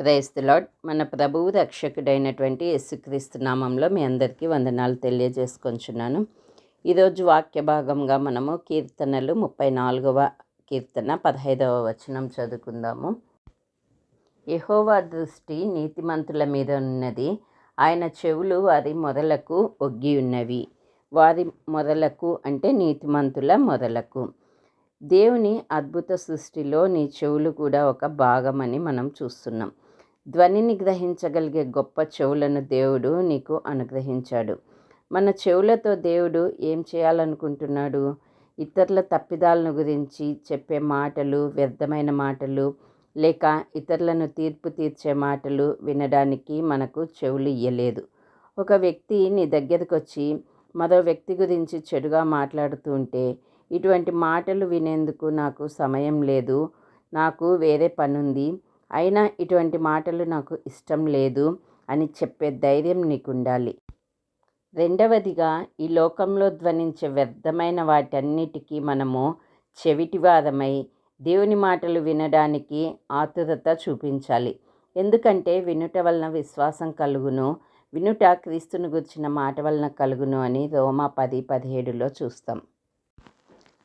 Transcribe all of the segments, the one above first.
Praise the Lord మన ప్రభువు రక్షకుడైనటువంటి యేసుక్రీస్తు నామంలో మీ అందరికీ వందనాలు తెలియజేసుకొంచున్నాను. ఈరోజు వాక్య భాగంగా మనము కీర్తనలు ముప్పై నాలుగవ కీర్తన పదహైదవ వచనం చదువుకుందాము. యహోవా దృష్టి నీతిమంతుల మీద ఉన్నది. ఆయన చెవులు వారి మొదలకు ఒగ్గి ఉన్నవి. వారి మొదలకు అంటే నీతిమంతుల మొదలకు. దేవుని అద్భుత సృష్టిలో నీ చెవులు కూడా ఒక భాగమని మనం చూస్తున్నాం. ధ్వనిని గ్రహించగలిగే గొప్ప చెవులను దేవుడు నీకు అనుగ్రహించాడు. మన చెవులతో దేవుడు ఏం చేయాలనుకుంటున్నాడు? ఇతరుల తప్పిదాలను గురించి చెప్పే మాటలు వ్యర్థమైన మాటలు లేక ఇతరులను తీర్పు తీర్చే మాటలు వినడానికి మనకు చెవులు ఇయ్యలేదు. ఒక వ్యక్తి నీ దగ్గరకు వచ్చి మరో వ్యక్తి గురించి చెడుగా మాట్లాడుతూ ఉంటే ఇటువంటి మాటలు వినేందుకు నాకు సమయం లేదు నాకు వేరే పనుంది అయినా ఇటువంటి మాటలు నాకు ఇష్టం లేదు అని చెప్పే ధైర్యం నీకుండాలి. రెండవదిగా ఈ లోకంలో ధ్వనించే వ్యర్థమైన వాటన్నిటికీ మనము చెవిటివారమై దేవుని మాటలు వినడానికి ఆతురత చూపించాలి. ఎందుకంటే వినుట వలన విశ్వాసం కలుగును వినుట క్రీస్తుని గుర్చిన మాట వలన కలుగును అని రోమా పది పదిహేడులో చూస్తాం.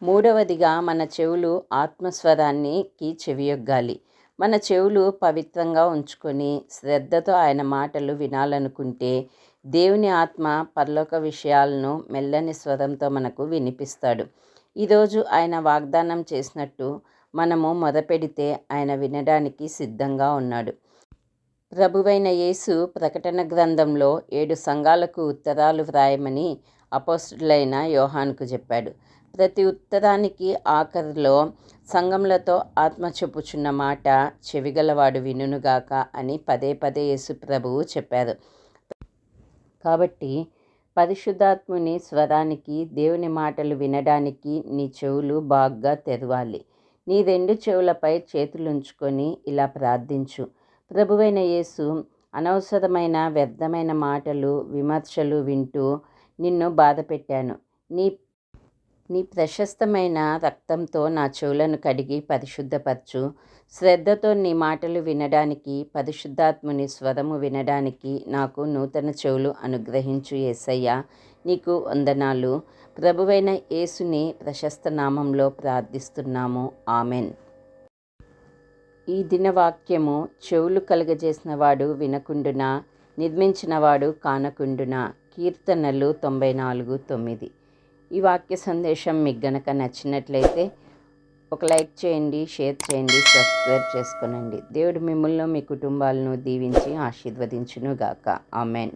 మూడవదిగా మన చెవులు ఆత్మస్వరానికి చెవియొగ్గాలి. మన చెవులు పవిత్రంగా ఉంచుకొని శ్రద్ధతో ఆయన మాటలు వినాలనుకుంటే దేవుని ఆత్మ పరలోక విషయాలను మెల్లని స్వరంతో మనకు వినిపిస్తాడు. ఈరోజు ఆయన వాగ్దానం చేసినట్టు మనము మొదపెడితే ఆయన వినడానికి సిద్ధంగా ఉన్నాడు. ప్రభువైన యేసు ప్రకటన గ్రంథంలో ఏడు సంఘాలకు ఉత్తరాలు వ్రాయమని అపోస్టులైన యోహాన్కు చెప్పాడు. ప్రతి ఉత్తరానికి ఆఖరిలో సంఘములతో ఆత్మ చెప్పుచున్న మాట చెవిగలవాడు వినుగాక అని పదే పదే యేసు ప్రభువు చెప్పారు. కాబట్టి పరిశుద్ధాత్ముని స్వరానికి దేవుని మాటలు వినడానికి నీ చెవులు బాగా తెరవాలి. నీ రెండు చెవులపై చేతులుంచుకొని ఇలా ప్రార్థించు. ప్రభువైన యేసు అనవసరమైన వ్యర్థమైన మాటలు విమర్శలు వింటూ నిన్ను బాధపెట్టాను. నీ నీ ప్రశస్తమైన రక్తంతో నా చెవులను కడిగి పరిశుద్ధపరచు. శ్రద్ధతో నీ మాటలు వినడానికి పరిశుద్ధాత్ముని స్వరము వినడానికి నాకు నూతన చెవులు అనుగ్రహించు ఏసయ్య. నీకు వందనాలు. ప్రభువైన యేసుని ప్రశస్త నామంలో ప్రార్థిస్తున్నాము. ఆమెన్. ఈ దినవాక్యము చెవులు కలుగజేసిన వాడు వినకుండునా? నిర్మించినవాడు కానకుండునా? కీర్తనలు తొంభై నాలుగు తొమ్మిది. ఈ వాక్య సందేశం మీకు గనక నచ్చినట్లయితే ఒక లైక్ చేయండి షేర్ చేయండి సబ్స్క్రైబ్ చేసుకునండి. దేవుడు మిమ్మల్ని మీ కుటుంబాలను దీవించి ఆశీర్వదించును గాక ఆమెన్.